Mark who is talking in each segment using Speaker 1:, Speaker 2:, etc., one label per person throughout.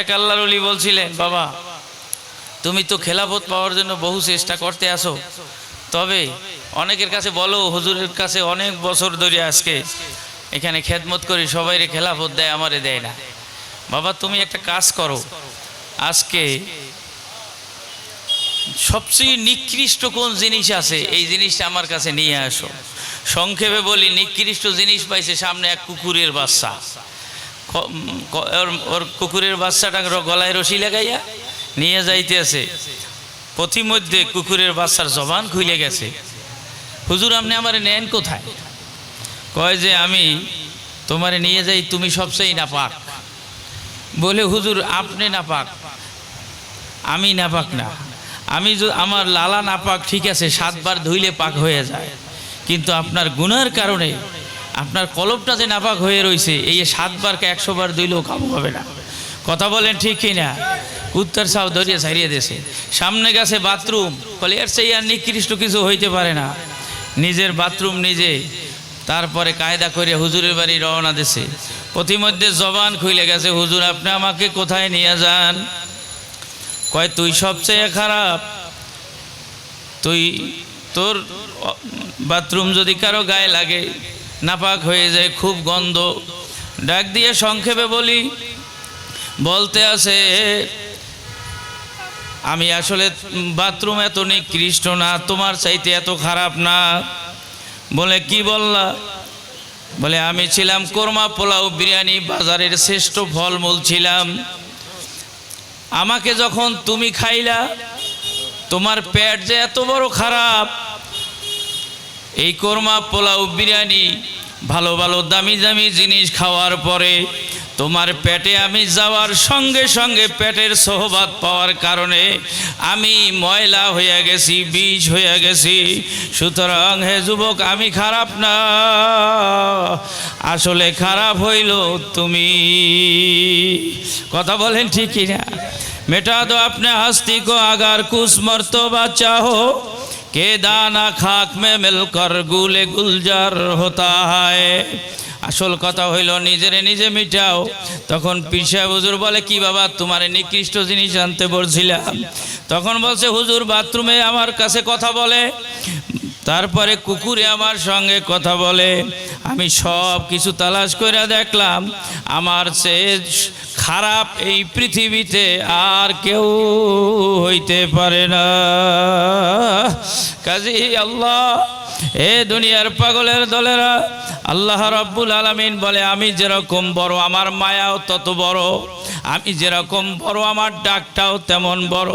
Speaker 1: এক আল্লাহর অলি বলছিলেন, বাবা, তুমি তো খেলাফত পাওয়ার জন্য বহু চেষ্টা করতে আসো। তবে অনেকের কাছে বলো, হুজুরের কাছে অনেক বছর ধরে আজকে এখানে খেদমত করি সবাইরে খেলাফত দেয়, আমারে দেয় না। বাবা, তুমি একটা কাজ করো, আজকে সবচেয়ে নিকৃষ্ট কোন জিনিস আছে, এই জিনিসটা আমার কাছে নিয়ে আসো। সংক্ষেপে বলি, নিকৃষ্ট জিনিস পাইছে সামনে এক কুকুরের বাচ্চা। ওর- কুকুরের বাচ্চাটা র- গলায় রশি লাগাইয়া নিয়ে যাইতেছে। পথিমধ্যে কুকুরের বাচ্চার জবান খুলে গেছে। হুজুর, আপনি আমার নেন কোথায়? কয় যে, আমি তোমারে নিয়ে যাই, তুমি সবচেয়ে না পাক বলে, হুজুর, আপনি না পাক আমি না পাক না। আমি আমার লালা না পাক ঠিক আছে, সাতবার ধুইলে পাক হয়ে যায়। কিন্তু আপনার গুনার কারণে আপনার কলবটা যে নাপাক হয়ে রয়েছে এই সাতবারকে একশো বার ধুইলেও কাম হবে না। কথা বলেন ঠিক কি না? উত্তর সাহ ধরিয়ে ছাড়িয়ে দিয়েছে। সামনে গেছে বাথরুম। বলে, এর সেই আর নিকৃষ্ট কিছু হইতে পারে না। নিজের বাথরুম নিজে। তারপরে কায়দা করে হুজুরের বাড়ি রওনা দিছে। প্রতিমধ্যে জবান খুলে গেছে, হুজুর, আপনি আমাকে কোথায় নিয়ে যান? কয়, তুই সবচেয়ে খারাপ। তুই তোর বাথরুম যদি কারও গায়ে লাগে নাপাক হয়ে যায়, খুব গন্ধ। ডাক দিয়ে সংক্ষেপে বলি, বলতে আছে, আমি আসলে বাথরুম এত নিকৃষ্ট না, তোমার চাইতে এত খারাপ না। বলে, কি বললা? বলে, আমি ছিলাম কোরমা পোলাও বিরিয়ানি বাজারের শ্রেষ্ঠ ফলমূল ছিলাম। আমাকে যখন তুমি খাইলা, তোমার পেট যে এত বড় খারাপ এই কোরমা পোলাও বিরিয়ানি, ভালো ভালো দামি দামি জিনিস খাওয়ার পরে তোমার পেটে আমি যাওয়ার সঙ্গে সঙ্গে পেটের সহবাদ পাওয়ার কারণে আমি ময়লা হইয়া গেছি, বীজ হইয়া গেছি। সুতরাং হে যুবক, আমি খারাপ না। আসলে খারাপ হইল তুমি। কথা বলেন ঠিকই না মেটা দো আপনি হাস্তিক, আগার কুস মর্ত বা হো के दाना खाक में मिलकर गुले गुलजार होता है আসল কথা হইল নিজেরে নিজে মিটাও তখন পিসা হুজুর বলে কি বাবা তোমার নিকৃষ্ট জিনিস আনতে বলছিলাম তখন বলছে হুজুর বাথরুমে আমার কাছে কথা বলে তারপরে কুকুরে আমার সঙ্গে কথা বলে আমি সব কিছু তালাশ করে দেখলাম আমার চেয়ে খারাপ এই পৃথিবীতে আর কেউ হইতে পারে না। কাজী আল্লাহ, এ দুনিয়ার পাগলের দলেরা, আল্লাহ রব্বুল আলমিন বলে, আমি যেরকম বড় আমার মায়াও তত বড়, আমি যেরকম বড় আমার ডাকটাও তেমন বড়।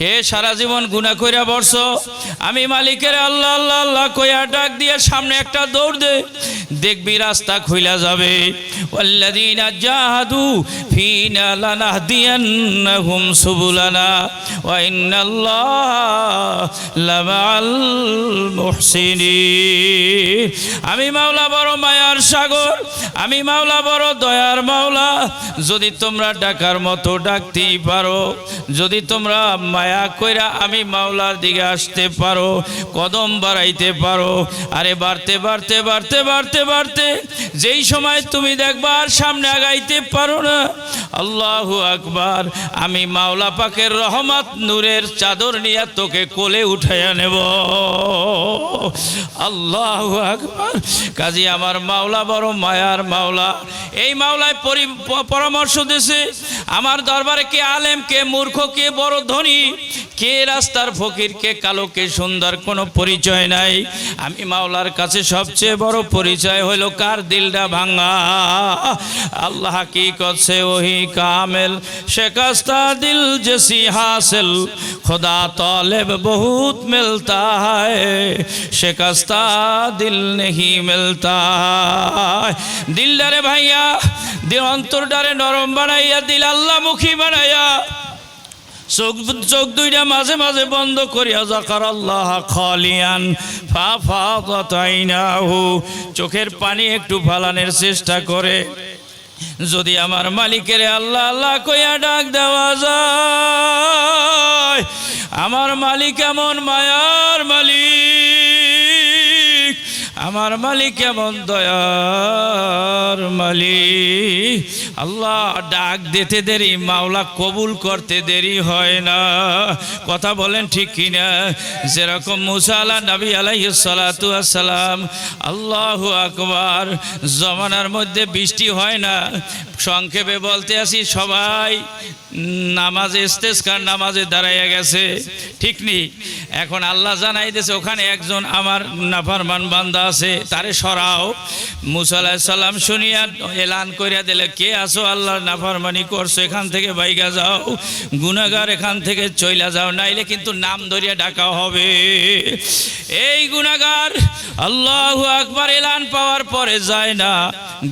Speaker 1: হে সারা জীবন গুণা কইরা বর্ষ আমি মালিকের আল্লাহ আল্লাহ আল্লাহ কইয়া ডাক দিয়ে সামনে একটা দৌড় দে দেখবি রাস্তা খুইলা যাবে ওয়াল্লাযীনা জাহাদু ফিনা লানাহদিয়ান্নাহুম সুবুলানা ওয়া ইন্নাল্লাহ লামাল মুহসিনিন আমি মাওলা বড় মায়ার সাগর, আমি মাওলা বড় দয়ার মাওলা। যদি তোমরা ডাকার মতো ডাকতেই পারো, যদি তোমরা মায়া কইরা আমি মাওলার দিকে আসতে পারো, কদম বাড়াইতে পারো, আরে বাড়তে বাড়তে বাড়তে বাড়তে বাড়তে, যেই সময় তুমি দেখবার সামনে আগাইতে পারো না। আল্লাহ আকবার, আমি মাওলা পাকের রহমত নূরের চাদর নিয়ে তোকে কোলে উঠাইয়া নেব। আল্লাহ আকবার কাজী আমার মাওলা, বড় মায়ার মাওলা। এই মাওলায় পরামর্শ দিছে, আমার দরবারে কে আলেম, কে মূর্খ, কে বড় ধনী, কে রাস্তার ফকির, কে কালো, কে সুন্দর, কোনো পরিচয় নাই। আমি মাওলার কাছে সবচেয়ে বড় পরিচয় হইল, কার দিলটা ভাঙা? আল্লাহ কি করছে ওহি কামেল, সে কাস্তা দিল জেসি হাসেল। খোদা তলেব বহুত মিলতা হায় কাস্তা দিল नहीं मिलता है দিল ডারে ভাইয়া দিল অন্তর ডারে নরম বানাইয়া দিল আল্লাহমুখী বানাইয়া চোখ চোখ দুইটা মাঝে মাঝে বন্ধ করিয়া জাকার আল্লাহ খালিয়ান ফা ফা তাইনাহু চোখের পানি একটু ফালানোর চেষ্টা করে যদি আমার মালিকের আল্লাহ আল্লাহ কইয়া ডাক দেওয়া যায় আমার মালিক এমন মায়ার মালিক আমার
Speaker 2: মালিক কেমন দয়ার মালিক। আল্লাহ ডাক দিতে দেরি, মাওলা কবুল করতে দেরি হয় না। কথা বলেন ঠিক কিনা? যেরকম মুসা আলা নবী আসসালাম আল্লাহু আকবার, জমানার মধ্যে বৃষ্টি হয় না। সংক্ষেপে বলতে আসি, সবাই নামাজে ইস্তেস্কার নামাজে দাঁড়াইয়া গেছে। ঠিক নেই এখন আল্লাহ জানাই দিয়েছে, ওখানে একজন আমার নাফারমান বান্দা আছে। তারে সরাও। মুসা আলাইহিস সালাম শুনিয়া এলান করিয়া দিলে, কে আসো আল্লাহর নাফারমানি করছ? এখান থেকে বাইগা যাও গুনাগার এখান থেকে চইলা যাও, নাইলে কিন্তু নাম ধরিয়া ডাকা হবে। এই গুনাগার আল্লাহ আকবার এলান পাওয়ার পরে যায় না,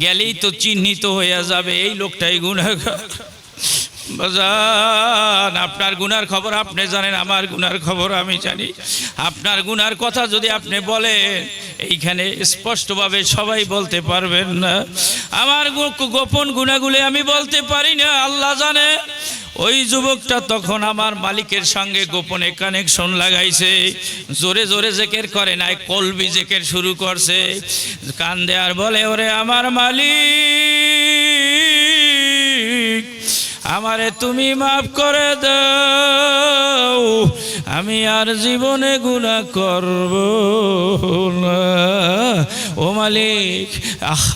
Speaker 2: গেলেই তো চিহ্নিত হইয়া যাবে, এই লোকটাই গুনাগার আপনার গুনার খবর আপনি জানেন, আমার গুনার খবর আমি জানি। আপনার গুনার কথা যদি আপনি বলেন, এইখানে স্পষ্টভাবে সবাই বলতে পারবেন না। আমার গোপন গুণাগুলি আমি বলতে পারি না, আল্লাহ জানে। ওই যুবকটা তখন আমার মালিকের সঙ্গে গোপনে কানেকশন লাগাইছে। জোরে জোরে জেকের করে নাই, কলবি জেকের শুরু করছে। কান দেয়ার বলে, ওরে আমার মালিক আমারে তুমি মাফ করে দাও। আমি আর জীবনে গুণা করব না। ও মালিক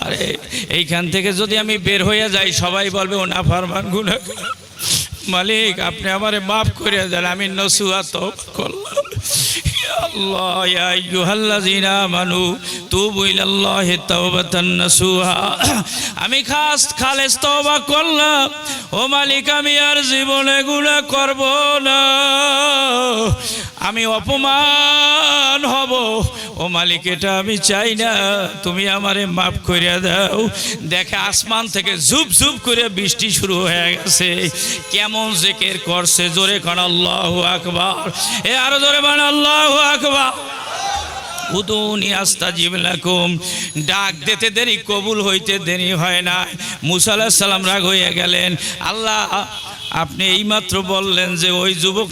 Speaker 2: আরে এইখান থেকে যদি আমি বের হয়ে যাই, সবাই বলবে, ও না ফারমান গুণা মালিক, আপনি আমারে মাফ করে দেন, আমি নসুয়া তো করলাম। আল্লাহ الذين آمنوا توبوا إلى الله توبة نصوحا আমি খাস খালেস তওবা করলাম, ও মালিক, আমি আর জীবনে গুণা করব না। আমি অপমান হব ও মালিক, এটা আমি চাই না। তুমি আমারে মাফ করিয়া দাও। দেখে আসমান থেকে ঝুপ ঝুপ করে বৃষ্টি শুরু হয়ে গেছে। কেমন জেকের করছে? জোরে খান আল্লাহ আকবার। এ আরও জোরে বান আল্লাহ আকবার। উদুনি আস্তাজিব লাকুম। ডাক দিতে দেরি, কবুল হইতে দেরি হয় না। মুসা আলাইহিস সালাম রাগ হয়ে গেলেন, আল্লাহ আপনি এইমাত্র বললেন যে ওই যুবক,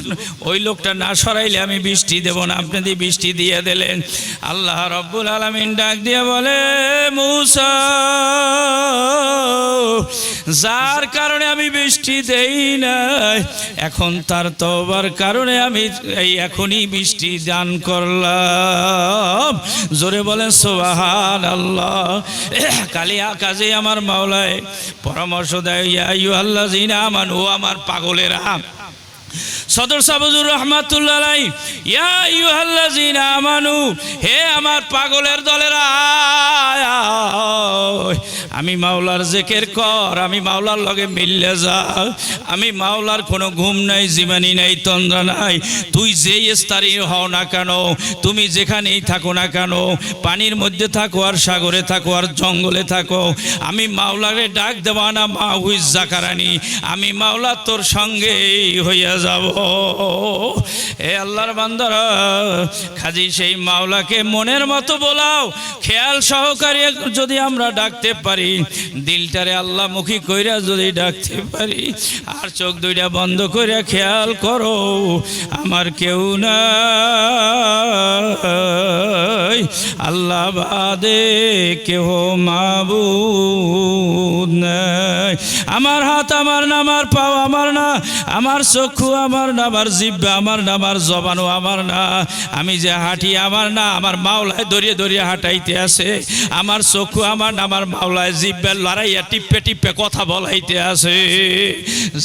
Speaker 2: ওই লোকটা না সরাইলে আমি বৃষ্টি দেব না। আপনি দিয়ে বৃষ্টি দিয়ে দিলেন, আল্লাহ রব্বুল আলমিন ডাক দিয়ে বলে, মুসা, যার কারণে আমি বৃষ্টি দেই নাই, এখন তার তবার কারণে আমি এই এখনই বৃষ্টি দান করলাম। জোরে বলেন সোহান আল্লাহ কালিয়া কাজে আমার মাওলায় পরামর্শ দেয় আল্লাহ জিনা আমান, ও আমার পাগলেরা। সদর সাবজুর রহমাতুল্লাহ ইয়া আইয়ুহাল্লাযীনা আমানু হে আমার পাগলের দলেরা। আমি মাওলার জেকের কর, আমি মাওলার লগে মিললে যা। আমি মাওলার কোনো ঘুম নাই জীবানি নাই, তন্দ্রা নাই। তুই যেই স্তারি হও না কেন, তুমি যেখানেই থাকো না কেন, পানির মধ্যে থাকো আর সাগরে থাকো আর জঙ্গলে থাকো। আমি মাওলারে ডাক দেওয়া না মা হুইজ জাকারানি। আমি মাওলা তোর সঙ্গে হইয়া যাব। এ আল্লাহর বান্দারা, খাজি সেই মাওলাকে মনের মতো বলাও? খেয়াল সহকারে যদি আমরা ডাকতে পারি, দিলটারে আল্লাহ মুখী কইরা যদি ডাকতে পারি, আর চোখ দুইটা বন্ধ করে খেয়াল করো, আমার কেউ না আল্লাহ বাদে কেহ মাবুদ নাই। আমার হাত আমার না, আমার পাও আমার না, আমার চক্ষু আমার না, আমার জিব্বা আমার না, আমার জবানও আমার না, আমি যে হাঁটি আমার না, আমার মাওলায় দরিয়ে দরিয়ে হাঁটাইতে আছে আমার চক্ষু আমার আমার মাওলায় জিব্বা লড়াইয়া টিপে টিপে কথা বলাইতে আছে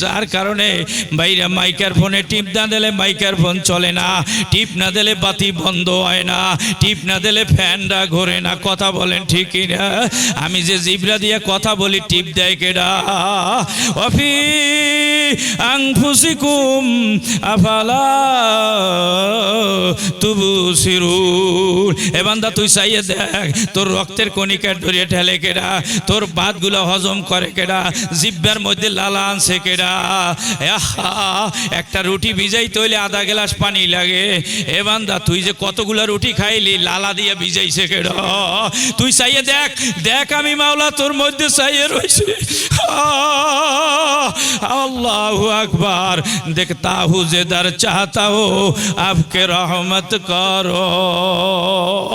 Speaker 2: যার কারণে বাইরে মাইকার ফোনে টিপ না দিলে মাইকার ফোন চলে না, টিপ না দিলে বাতি বন্ধ হয় না, টিপ না দিলে ফ্যানটা ঘোরে না। কথা বলেন ঠিকই না? আমি যে জিবরা দিয়ে কথা বলি, টিপ দেয় কেডা? অফি আংফুসিকুম আফালা তুবু সিরুর এ বান্দা, তুই চাইয়ে দেখ, তোর রক্তের কণিকা ধরিয়ে ঠেলে কেডা? তোর বাতগুলো হজম করে কেডা? জিব্বার মধ্যে লালা আনছে কেডা? একটা রুটি ভিজাই তৈলে আধা গ্লাস পানি লাগে। এ বান্দা, তুই যে কতগুলা রুটি খাইলি, লালা দিয়ে ভিজাইছে কেডা? তুই চাইয়ে দেখ দেখ আমি মাওলা তোর মধ্যে চাইয়ে রয়েছে। আল্লাহ আকবার দেখতা हूँ जिधर चाहता हो आपके रहमत করো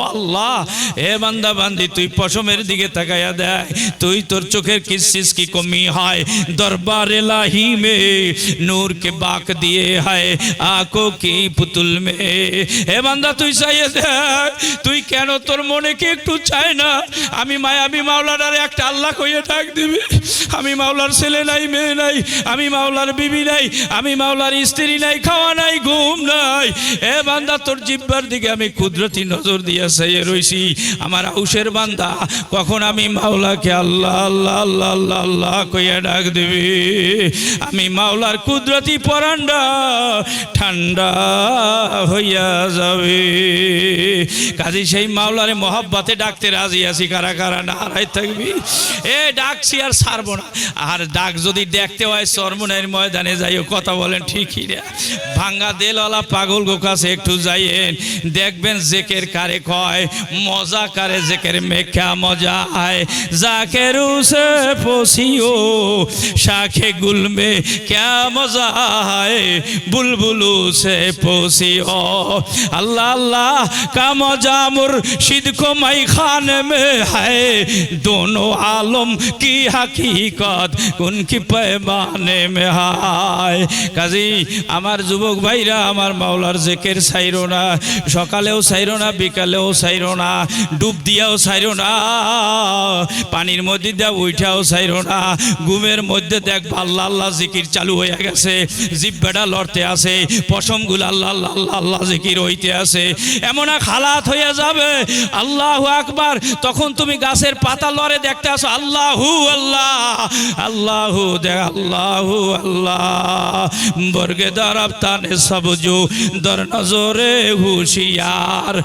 Speaker 2: আল্লাহ এ বান্দা বান্দি তুই পশমের দিকে তাকায়া দেয় তুই তোর চোখের কিসিস কি কমি হয় দরবার এলাহি মে নূর के बाक दिए है आंखों की पुतुल में হে বান্দা তুই চাইয়ে দেখ তুই কেন তোর মনে কি একটু চায় না আমি মায়াবী মাওলানার একটা আল্লাহ কইয়ে ডাক দিবি আমি মাওলার ছেলে নাই মেয়ে নাই আমি মাওলার বিবি নাই, আমি মাওলার স্ত্রী নাই, খাওয়া নাই, ঘুম নাই। এ বান্দা, তোর জিব্বার দিকে আমি কুদরতি নজর দিয়ে সাইয়ে রইছি। আমার আউসের বান্দা, কখন আমি মাওলাকে আল্লাহ আল্লাহ আল্লাহ আল্লাহ আল্লাহ কইয়া ডাক দিবি? আমি মাওলার কুদরতি পরান্ডা ঠান্ডা হইয়া যাবে। কাজে সেই মাওলারে মহাব্বাতে ডাকতে রাজি আছি, কারা কারা না হারাই থাকবি? এ, ডাকছি আর ছাড়বো না। আর ডাক যদি দেখতে হয় সরমনের ময়দানে যাইও কথা বলেন ঠিকই রে ভাঙ্গা দেলওয়ালা পাগল গো কাছে একটু যাইয়েন দেখবেন জেকের কারে কয় মজা কারে জেকের মেখা মজা আয় জাকের উসে পসিও শাখে গুল মে क्या मजा है बुलबुलू से पोसियो अल्लाह अल्लाह का मजा मुर्शिद को मई खाने में है दोनों आलम की हकीकत उनकी पैमाने में है কাজী, আমার যুবক ভাইরা, আমার মাওলার জেকের সাইরো না। সকালেও সাইরো না, বিকালেও সাইরো না। ডুব দিয়াও সাইরো না। পানির মধ্যে দিয়া উঠাও সাইরো না। ঘুমের মধ্যে দেখ আল্লাহ আল্লাহ জিকির চালু হয়ে গেছে। জিব্বাটা লড়তে আছে। পশমগুলো আল্লাহ আল্লাহ আল্লাহ আল্লাহ জিকির হইতে আছে। এমন এক হালাত হয়ে যাবে। আল্লাহ আকবার। তখন তুমি গাছের পাতা লড়ে দেখতে আসো আল্লাহু আল্লাহ, আল্লাহু দেখ, আল্লাহু আল্লাহ। দর নজরে হুশিয়ার।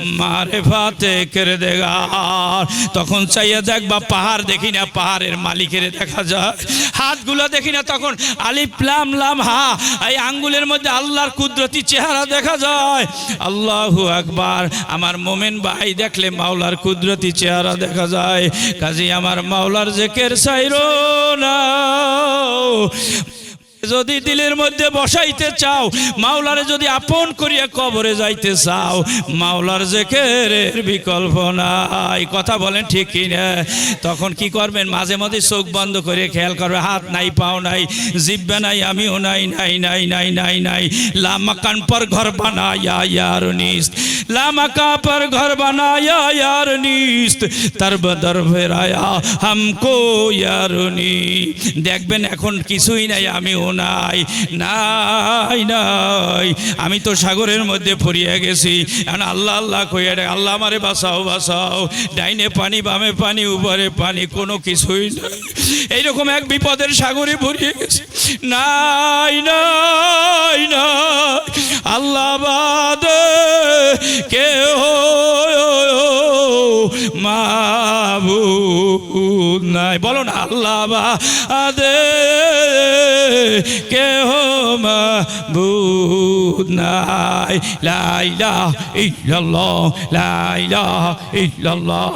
Speaker 2: মারে ফাতে করে তখন চাইয়া দেখবা পাহাড় দেখি না, পাহাড়ের মালিকের দেখা যায়। হাতগুলো দেখি না, তখন আলিফ, লাম লাম, হা, এই আঙ্গুলের মধ্যে আল্লাহর কুদরতি চেহারা দেখা যায়। আল্লাহু আকবার, আমার মোমেন ভাই দেখলে মাওলার কুদরতি চেহারা দেখা যায়। কাজী আমার মাওলার জেকের সাইরো না যদি দিলের মধ্যে বসাইতে চাও, মাওলারে যদি আপন করিয়া কবরে যাইতে চাও, মাওলার জেকেরের বিকল্প নাই। কথা বলেন ঠিক কিনা? তখন কি করবেন? মাঝে মাঝে চোখ বন্ধ করে খেয়াল করবে, হাত নাই, পাও নাই, জিব্বে নাই, আমিও নাই নাই নাই নাই নাই নাই। লামা কান পর ঘর বানায়া নিস্ত। লামা কা পর ঘর বানায়া নিস্ত। তার বদর ফেরায়া হামকো ইয়ার দেখবেন এখন কিছুই নাই, আমিও নাই নাই নাই। আমি তো সাগরের মধ্যে পড়িয়া গেছি। এখন আল্লাহ আল্লাহ কইয়া আল্লাহ আমারে বাঁচাও বাঁচাও। ডাইনে পানি, বামে পানি, উপরে পানি, কোনো কিছুই নাই। এইরকম এক বিপদের সাগরে ভরিয়ে গেছি। নাই নাই নাই। আল্লাহ বাদে কেহ মাবুদ নাই। বলো না আল্লাহ বাদে কেহ মাবু নাই। লাইলা ইল্লাল্লাহ লাইলা ইল্লাল্লাহ।